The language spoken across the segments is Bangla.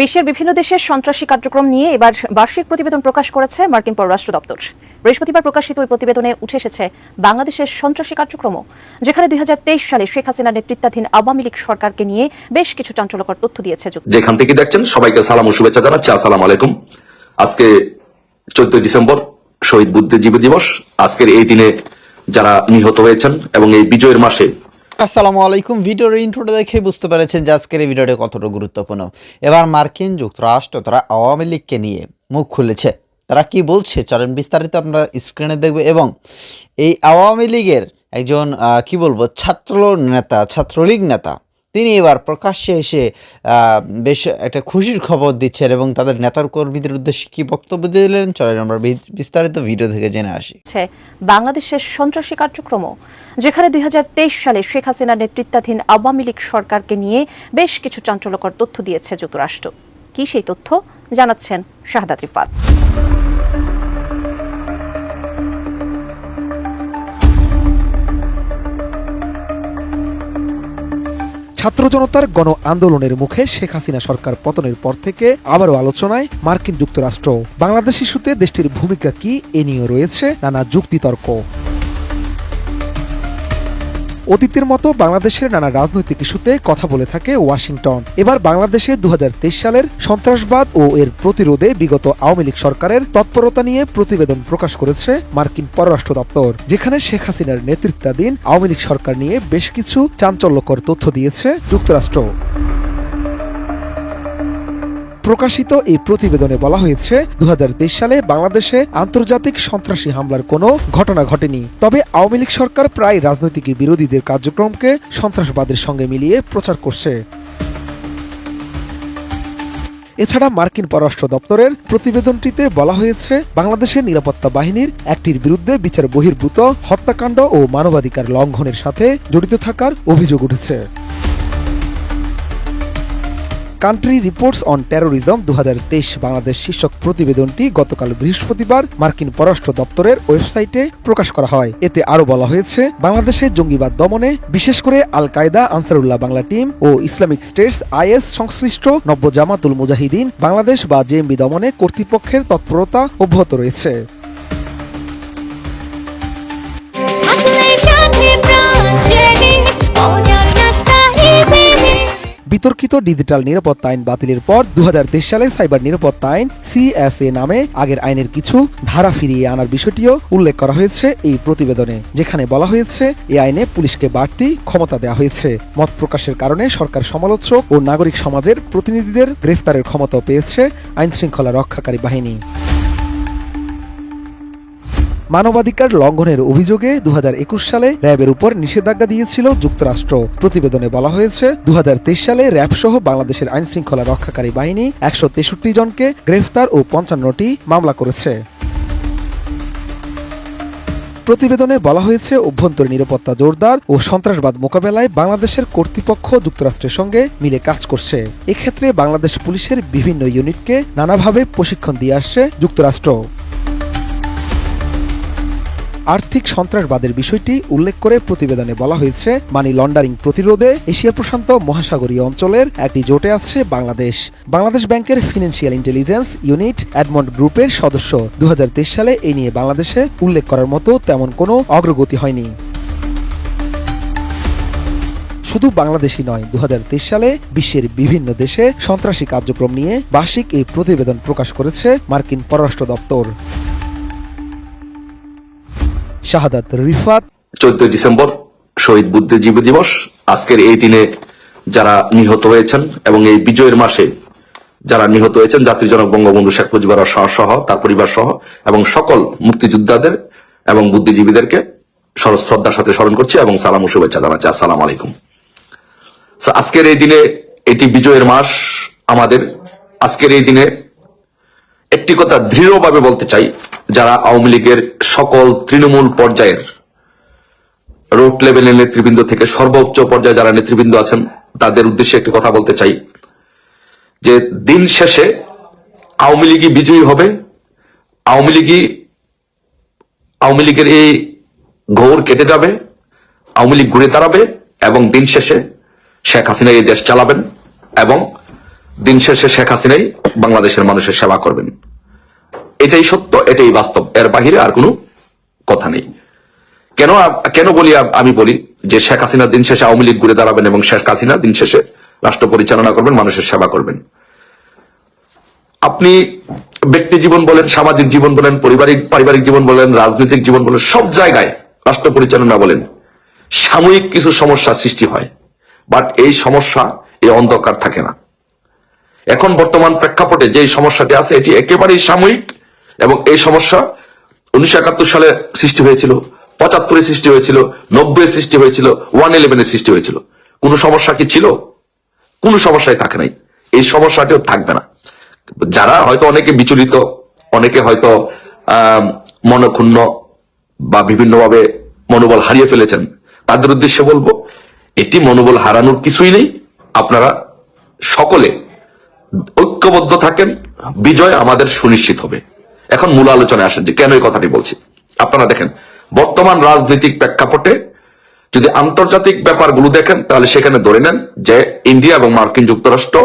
বিশ্বের বিভিন্ন দেশের সন্ত্রাসী কার্যক্রম নিয়ে এবার বার্ষিক প্রতিবেদন প্রকাশ করেছে মার্কিন পররাষ্ট্র দপ্তর। বৃহস্পতিবার প্রকাশিত ওই প্রতিবেদনে উঠে এসেছে বাংলাদেশের সন্ত্রাসী কার্যক্রমও, যেখানে দুই হাজার তেইশ সালে শেখ হাসিনা নেতৃত্বাধীন আওয়ামী লীগ সরকারকে নিয়ে বেশ কিছু চাঞ্চল্যকর তথ্য দিয়েছে যেখান থেকে দেখছেন, সবাইকে সালাম ও শুভেচ্ছা জানাচ্ছি। আসসালাম আলাইকুম। আজকে চোদ্দই ডিসেম্বর, শহীদ বুদ্ধিজীবী দিবস। আজকের এই দিনে যারা নিহত হয়েছেন এবং এই বিজয়ের মাসে আসসালামু আলাইকুম। ভিডিওর ইন্ট্রোটা দেখে বুঝতে পেরেছেন যে আজকের এই ভিডিওটা কতটা গুরুত্বপূর্ণ। এবার মার্কিন যুক্তরাষ্ট্র, তারা আওয়ামী লীগকে নিয়ে মুখ খুলেছে। তারা কি বলছে চলেন বিস্তারিত আপনারা স্ক্রিনে দেখবে এবং এই আওয়ামী লীগের একজন কি বলব ছাত্র নেতা ছাত্রলীগ নেতা তিনি এবার প্রকাশ্যে এসে বেশ একটা খুশির খবর দিচ্ছেন এবং তাদের নেতার কর্মীদের উদ্দেশ্যে কি বক্তব্য দিলেন? চলেন আমরা বিস্তারিত ভিডিও থেকে জেনে আসি। বাংলাদেশের সন্ত্রাসী কার্যক্রম, যেখানে দুই হাজার তেইশ সালে শেখ হাসিনার নেতৃত্বাধীন আওয়ামী লীগ সরকারকে নিয়ে বেশ কিছু চাঞ্চল্যকর তথ্য দিয়েছে যুক্তরাষ্ট্র। কি সেই তথ্য? জানাচ্ছেন শাহাদাত রিফাত ছাত্র জনতার গণ আন্দোলনের মুখে শেখ হাসিনা সরকার পতনের পর থেকে আবারও আলোচনায় মার্কিন যুক্তরাষ্ট্র। বাংলাদেশ ইস্যুতে দেশটির ভূমিকা কি এ নিয়ে রয়েছে নানা যুক্তিতর্ক। অতীতের মতো বাংলাদেশের নানা রাজনৈতিক ইস্যুতে কথা বলে থাকে ওয়াশিংটন। এবার বাংলাদেশে দু হাজার তেইশ সালের সন্ত্রাসবাদ ও এর প্রতিরোধে বিগত আওয়ামী লীগ সরকারের তৎপরতা নিয়ে প্রতিবেদন প্রকাশ করেছে মার্কিন পররাষ্ট্র দপ্তর, যেখানে শেখ হাসিনার নেতৃত্বাধীন আওয়ামী লীগ সরকার নিয়ে বেশ কিছু চাঞ্চল্যকর তথ্য দিয়েছে যুক্তরাষ্ট্র। প্রকাশিত এই প্রতিবেদনে বলা হয়েছে দু হাজার তেইশ সালে বাংলাদেশে আন্তর্জাতিক সন্ত্রাসী হামলার কোনো ঘটনা ঘটেনি। তবে আওয়ামী লীগ সরকার প্রায় রাজনৈতিক বিরোধীদের কার্যক্রমকে সন্ত্রাসবাদের সঙ্গে মিলিয়ে প্রচার করছে। এছাড়া মার্কিন পররাষ্ট্র দপ্তরের প্রতিবেদনটিতে বলা হয়েছে, বাংলাদেশের নিরাপত্তা বাহিনীর একটির বিরুদ্ধে বিচার বহির্ভূত হত্যাকাণ্ড ও মানবাধিকার লঙ্ঘনের সাথে জড়িত থাকার অভিযোগ উঠেছে। কান্ট্রি রিপোর্টস অন টেরোরিজম দু হাজার তেইশ বাংলাদেশ শীর্ষক প্রতিবেদনটি গতকাল বৃহস্পতিবার মার্কিন পররাষ্ট্র দপ্তরের ওয়েবসাইটে প্রকাশ করা হয়। এতে আরও বলা হয়েছে, বাংলাদেশে জঙ্গিবাদ দমনে, বিশেষ করে al Qaeda, Ansarullah Bangla team O Islamic States IS সংশ্লিষ্ট নব্য জামাতুল মুজাহিদিন বাংলাদেশ বা জেএমবি দমনে কর্তৃপক্ষের তৎপরতা অব্যাহত রয়েছে। বিতর্কিত ডিজিটাল নিরাপত্তা আইন বাতিলের পর দু হাজার তেইশ সালে সাইবার নিরাপত্তা আইন সিএসএ নামে আগের আইনের কিছু ধারা ফিরিয়ে আনার বিষয়টিও উল্লেখ করা হয়েছে এই প্রতিবেদনে, যেখানে বলা হয়েছে এই আইনে পুলিশকে বাড়তি ক্ষমতা দেওয়া হয়েছে। মত প্রকাশের কারণে সরকার সমালোচক ও নাগরিক সমাজের প্রতিনিধিদের গ্রেফতারের ক্ষমতাও পেয়েছে আইন শৃঙ্খলা রক্ষাকারী বাহিনী। মানবাধিকার লঙ্ঘনের অভিযোগে দু হাজার একুশ সালে র্যাবের উপর নিষেধাজ্ঞা দিয়েছিল যুক্তরাষ্ট্র। প্রতিবেদনে বলা হয়েছে দু হাজার তেইশ সালে র্যাব সহ বাংলাদেশের আইন শৃঙ্খলা রক্ষাকারী বাহিনী একশো তেষট্টি জনকে গ্রেফতার ও পঞ্চান্নটি মামলা করেছে। প্রতিবেদনে বলা হয়েছে, অভ্যন্তরীণ নিরাপত্তা জোরদার ও সন্ত্রাসবাদ মোকাবেলায় বাংলাদেশের কর্তৃপক্ষ যুক্তরাষ্ট্রের সঙ্গে মিলে কাজ করছে। এক্ষেত্রে বাংলাদেশ পুলিশের বিভিন্ন ইউনিটকে নানাভাবে প্রশিক্ষণ দিয়ে আসছে যুক্তরাষ্ট্র। আর্থিক সন্ত্রাসবাদের বিষয়টি উল্লেখ করে প্রতিবেদনে বলা হয়েছে, মানি লন্ডারিং প্রতিরোধে এশিয়া প্রশান্ত মহাসাগরীয় অঞ্চলের একটি জোটে আছে বাংলাদেশ। বাংলাদেশ ব্যাংকের ফিনান্সিয়াল ইন্টেলিজেন্স ইউনিট অ্যাডমন্ড গ্রুপের সদস্য। দু হাজার তেইশ সালে এই নিয়ে বাংলাদেশে উল্লেখ করার মতো তেমন কোনো অগ্রগতি হয়নি। শুধু বাংলাদেশই নয় দু সালে বিশ্বের বিভিন্ন দেশে সন্ত্রাসী কার্যক্রম নিয়ে বার্ষিক এই প্রতিবেদন প্রকাশ করেছে মার্কিন পররাষ্ট্র দপ্তর। শাহাদাত রিফাত। ডিসেম্বর শহীদ বুদ্ধিজীবী দিবস। আজকের এই দিনে যারা নিহত হয়েছেন এবং এই বিজয়ের মাসে যারা নিহত হয়েছেন বঙ্গবন্ধু শেখ মুজিবুর সহ, তার পরিবার সহ, এবং সকল মুক্তিযোদ্ধাদের এবং বুদ্ধিজীবীদেরকে শ্রদ্ধার সাথে স্মরণ করছি এবং সালাম শুভেচ্ছা জানাচ্ছি। আসসালাম আলাইকুম। আজকের এই দিনে এটি বিজয়ের মাস। আমাদের আজকের এই দিনে একটি কথা দৃঢ়ভাবে বলতে চাই, যারা আওয়ামী লীগের সকল তৃণমূল পর্যায়ের রোড লেভেলের নেতৃবৃন্দ থেকে সর্বোচ্চ পর্যায়ে যারা নেতৃবৃন্দ আছেন, তাদের উদ্দেশ্যে একটি কথা বলতে চাই, যে দিন শেষে আওয়ামী লীগই বিজয়ী হবে। আওয়ামী লীগই, আওয়ামী লীগের এই ঘোর কেটে যাবে, আওয়ামী লীগ ঘুরে দাঁড়াবে এবং দিন শেষে শেখ হাসিনা এই দেশ চালাবেন এবং দিন শেষে শেখ হাসিনাই বাংলাদেশের মানুষের সেবা করবেন। এটাই সত্য, এটাই বাস্তব। এর বাহিরে আর কোনো কথা নেই। কেন কেন বলি আমি বলি যে শেখ হাসিনা দিন শেষে আওয়ামী লীগ ঘুরে দাঁড়াবেন এবং শেখ হাসিনা দিন শেষে রাষ্ট্র পরিচালনা করবেন, মানুষের সেবা করবেন। আপনি ব্যক্তি জীবন বলেন, সামাজিক জীবন বলেন, পারিবারিক পারিবারিক জীবন বলেন, রাজনৈতিক জীবন বলেন, সব জায়গায় রাষ্ট্র পরিচালনা বলেন, সাময়িক কিছু সমস্যা সৃষ্টি হয়। বাট এই সমস্যা, এই অন্ধকার থাকে না। এখন বর্তমান প্রেক্ষাপটে যে সমস্যাটি আছে, এটি একেবারেই সাময়িক এবং এই সমস্যা উনিশশো একাত্তর সালে সৃষ্টি হয়েছিল, পঁচাত্তরে সৃষ্টি হয়েছিল নব্বই সৃষ্টি হয়েছিল, ওয়ান ইলেভেনের সৃষ্টি হয়েছিল। কোন সমস্যা কি ছিল? কোন সমস্যাই থাকে নাই। এই সমস্যাটিও থাকবে না। যারা হয়তো অনেকে বিচলিত, অনেকে হয়তো মনক্ষুণ্ণ বা বিভিন্নভাবে মনোবল হারিয়ে ফেলেছেন, তাদের উদ্দেশ্যে বলব, এটি মনোবল হারানোর কিছুই নেই। আপনারা সকলে ঐক্যবদ্ধ থাকেন, বিজয় আমাদের সুনিশ্চিত হবে। এখন মূল আলোচনায় আসেন যে কেন এই কথাটি বলছি। আপনারা দেখেন, বর্তমান রাজনৈতিক প্রেক্ষাপটে যদি আন্তর্জাতিক ব্যাপারগুলো দেখেন, তাহলে সেখানে ধরে নেন যে ইন্ডিয়া এবং মার্কিন যুক্তরাষ্ট্র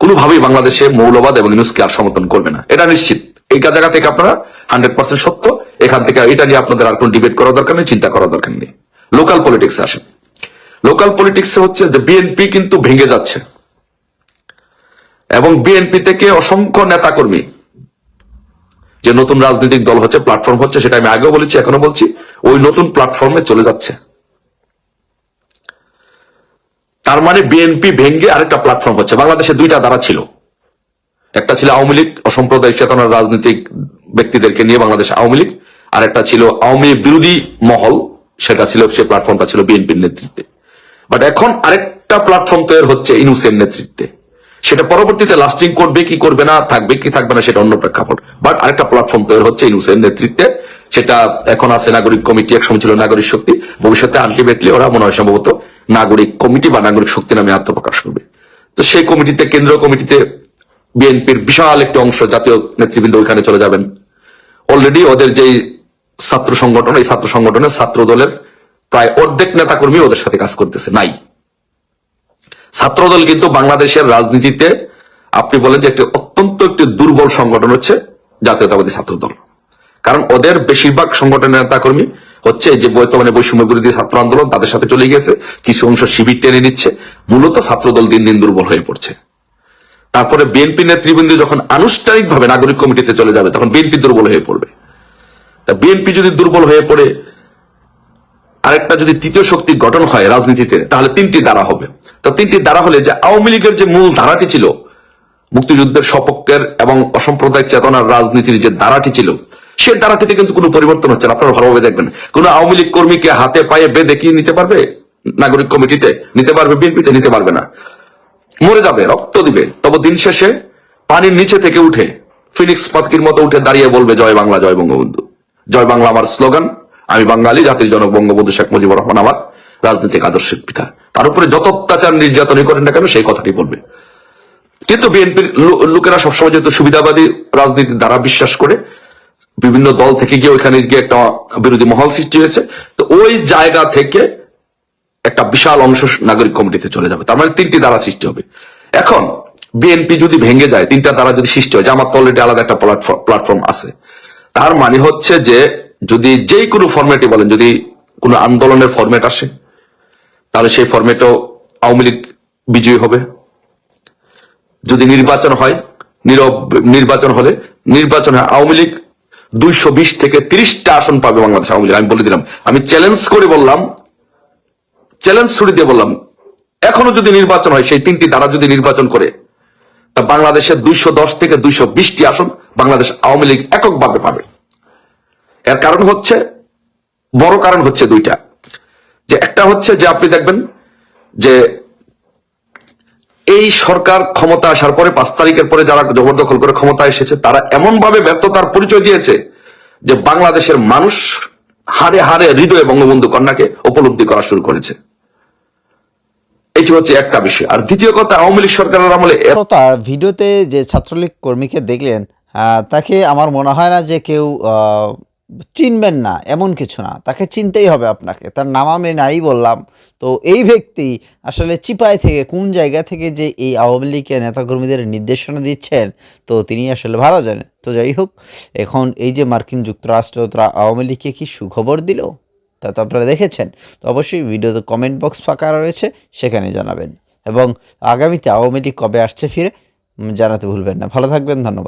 কোনোভাবেই বাংলাদেশে মৌলবাদ এবং ইউনুসকে আর সমর্থন করবে না। এটা নিশ্চিত। এই জায়গা থেকে আপনারা হান্ড্রেড পার্সেন্ট সত্য। এখান থেকে এটা নিয়ে আপনাদের আর কোনো ডিবেট করার দরকার নেই, চিন্তা করার দরকার নেই। লোকাল পলিটিক্স আসেন। লোকাল পলিটিক্স হচ্ছে যে বিএনপি কিন্তু ভেঙে যাচ্ছে। এবং বিএনপি থেকে অসংখ্য নেতাকর্মী। যে নতুন রাজনৈতিক দল হচ্ছে প্ল্যাটফর্ম হচ্ছে, সেটা আমি আগেও বলেছি এখনও বলছি, ওই নতুন প্ল্যাটফর্মে চলে যাচ্ছে। তার মানে বিএনপি ভেঙ্গে আরেকটা প্ল্যাটফর্ম হচ্ছে। বাংলাদেশে দুইটা দ্বারা ছিল। একটা ছিল আওয়ামী লীগ, অসাম্প্রদায়িক চেতনার রাজনৈতিক ব্যক্তিদেরকে নিয়ে বাংলাদেশ আওয়ামী লীগ। আর একটা ছিল আওয়ামী লীগ বিরোধী মহল, সেটা ছিল, সে প্ল্যাটফর্মটা ছিল বিএনপির নেতৃত্বে। বাট এখন আরেকটা প্ল্যাটফর্ম তৈরি হচ্ছে ইনুসের নেতৃত্বে। সেটা পরবর্তীতে লাস্টিং করবে, কি করবে না, থাকবে, কি থাকবে না, সেটা অন্য প্রেক্ষাপট। বাট আরেকটা প্ল্যাটফর্ম তৈরি হচ্ছে ইনুসের নেতৃত্বে। সেটা এখন আছে নাগরিক কমিটি একসময় ছিল নাগরিক শক্তি। ভবিষ্যতে আলটিমেটলি ওরা মনে হয় সম্ভবত নাগরিক কমিটি বা নাগরিক শক্তি নামে আত্মপ্রকাশ করবে। তো সেই কমিটিতে, কেন্দ্রীয় কমিটিতে বিএনপির বিশাল একটি অংশ, জাতীয় নেতৃবৃন্দ ওইখানে চলে যাবেন। অলরেডি ওদের যেই ছাত্র সংগঠন, এই ছাত্র সংগঠনের ছাত্র দলের প্রায় অর্ধেক নেতাকর্মী ওদের সাথে কাজ করতেছে, নাই। ছাত্রদল কিন্তু বাংলাদেশের রাজনীতিতে আপনি বলেন যে একটি অত্যন্ত একটি দুর্বল সংগঠন হচ্ছে জাতীয়তাবাদী ছাত্রদল। কারণ ওদের বেশিরভাগ সংগঠনের নেতাকর্মী হচ্ছে যে বর্তমানে বৈষম্য বিরোধী ছাত্র আন্দোলন তাদের সাথে চলে গেছে কিছু অংশ শিবির টেনে নিচ্ছে, মূলত ছাত্রদল দিন দিন দুর্বল হয়ে পড়ছে। তারপরে বিএনপি নেতৃবৃন্দ যখন আনুষ্ঠানিকভাবে নাগরিক কমিটিতে চলে যাবে, তখন বিএনপি দুর্বল হয়ে পড়বে। তা বিএনপি যদি দুর্বল হয়ে পড়ে আরেকটা যদি তৃতীয় শক্তি গঠন হয় রাজনীতিতে, তাহলে তিনটি দ্বারা হবে। তো তিনটি দ্বারা হলে যে আওয়ামী লীগের যে মূল ধারাটি ছিল, মুক্তিযুদ্ধের সপক্ষের এবং অসাম্প্রদায়িক চেতনার রাজনীতির যে ধারাটি ছিল সে ধারাটিতে কিন্তু কোনো পরিবর্তন হচ্ছে না। আপনারা ভালোভাবে দেখবেন। কোন আওয়ামী লীগ কর্মীকে হাতে পায়ে বেঁধে কি নিতে পারবে? নাগরিক কমিটিতে নিতে পারবে, বিএনপিতে নিতে পারবে না। মরে যাবে, রক্ত দিবে। তবে দিন শেষে পানির নিচে থেকে উঠে ফিনিক্স পাতকির মতো উঠে দাঁড়িয়ে বলবে, জয় বাংলা, জয় বঙ্গবন্ধু। জয় বাংলা আমার স্লোগান। আমি বাঙালি, জাতির জনক বঙ্গবন্ধু শেখ মুজিবুর রহমান আমার রাজনৈতিক আদর্শের পিতা। তার উপরে যত অত্যাচার নির্যাতনই করেন না কেন, সেই কথাটি বলবে। কিন্তু বিএনপির লোকেরা সবসময় যেহেতু সুবিধাবাদী রাজনীতির দ্বারা বিশ্বাস করে, বিভিন্ন দল থেকে গিয়ে ওইখানে গিয়ে একটা বিরোধী মহল সৃষ্টি হয়েছে, তো ওই জায়গা থেকে একটা বিশাল অংশ নাগরিক কমিটিতে চলে যাবে। তার মানে তিনটি দ্বারা সৃষ্টি হবে। এখন, বিএনপি যদি ভেঙে যায়, তিনটা দ্বারা যদি সৃষ্টি হয় জামাত অলরেডি আলাদা একটা প্ল্যাটফর্ম আছে। তার মানে হচ্ছে যে যদি যেই কোনো ফরম্যাটে বলেন, যদি কোনো আন্দোলনের ফরম্যাট আসে, তাহলে সেই ফরম্যাটও আওয়ামী লীগ বিজয়ী হবে। যদি নির্বাচন হয়, নীরব নির্বাচন হলে, নির্বাচনে আওয়ামী লীগ দুইশো বিশ থেকে তিরিশটা আসন পাবে বাংলাদেশ আওয়ামী লীগ। আমি বলে দিলাম, আমি চ্যালেঞ্জ করে বললাম চ্যালেঞ্জ ছুড়ে দিয়ে বললাম, এখনও যদি নির্বাচন হয়, সেই তিনটি দ্বারা যদি নির্বাচন করে, তা বাংলাদেশের দুইশো দশ থেকে দুইশো বিশটি আসন বাংলাদেশ আওয়ামী লীগ এককভাবে পাবে। এর কারণ হচ্ছে, বড় কারণ হচ্ছে দুইটা। যে একটা হচ্ছে যে আপনি দেখবেন যে এই সরকার ক্ষমতা আসার পরে পাঁচ তারিখের পরে যারা জবরদখল করে ক্ষমতা এসেছে, তারা এমন ভাবে ব্যর্থতার পরিচয় দিয়েছে যে বাংলাদেশের মানুষ হারে হারে হৃদয়ে বঙ্গবন্ধু কন্যাকে উপলব্ধি করা শুরু করেছে। এটি হচ্ছে একটা বিষয়। আর দ্বিতীয় কথা, আওয়ামী লীগ সরকারের আমলে ভিডিওতে যে ছাত্রলীগ কর্মীকে দেখলেন তাকে আমার মনে হয় না যে কেউ চিনবেন না, এমন কিছু না। তাকে চিনতেই হবে আপনাকে। তার নাম আমি নাই বললাম। তো এই ব্যক্তি আসলে চিপায় থেকে, কোন জায়গা থেকে যে এই আওয়ামী লীগের নেতাকর্মীদের নির্দেশনা দিচ্ছেন, তো তিনি আসলে ভালো জানেন। তো যাই হোক, এখন এই যে মার্কিন যুক্তরাষ্ট্র, তারা আওয়ামী লীগকে কি সুখবর দিল? তা তো আপনারা দেখেছেন। তো অবশ্যই ভিডিওতে কমেন্ট বক্স ফাঁকা রয়েছে, সেখানে জানাবেন। এবং আগামীতে আওয়ামী লীগ কবে আসছে ফিরে জানাতে ভুলবেন না। ভালো থাকবেন, ধন্যবাদ।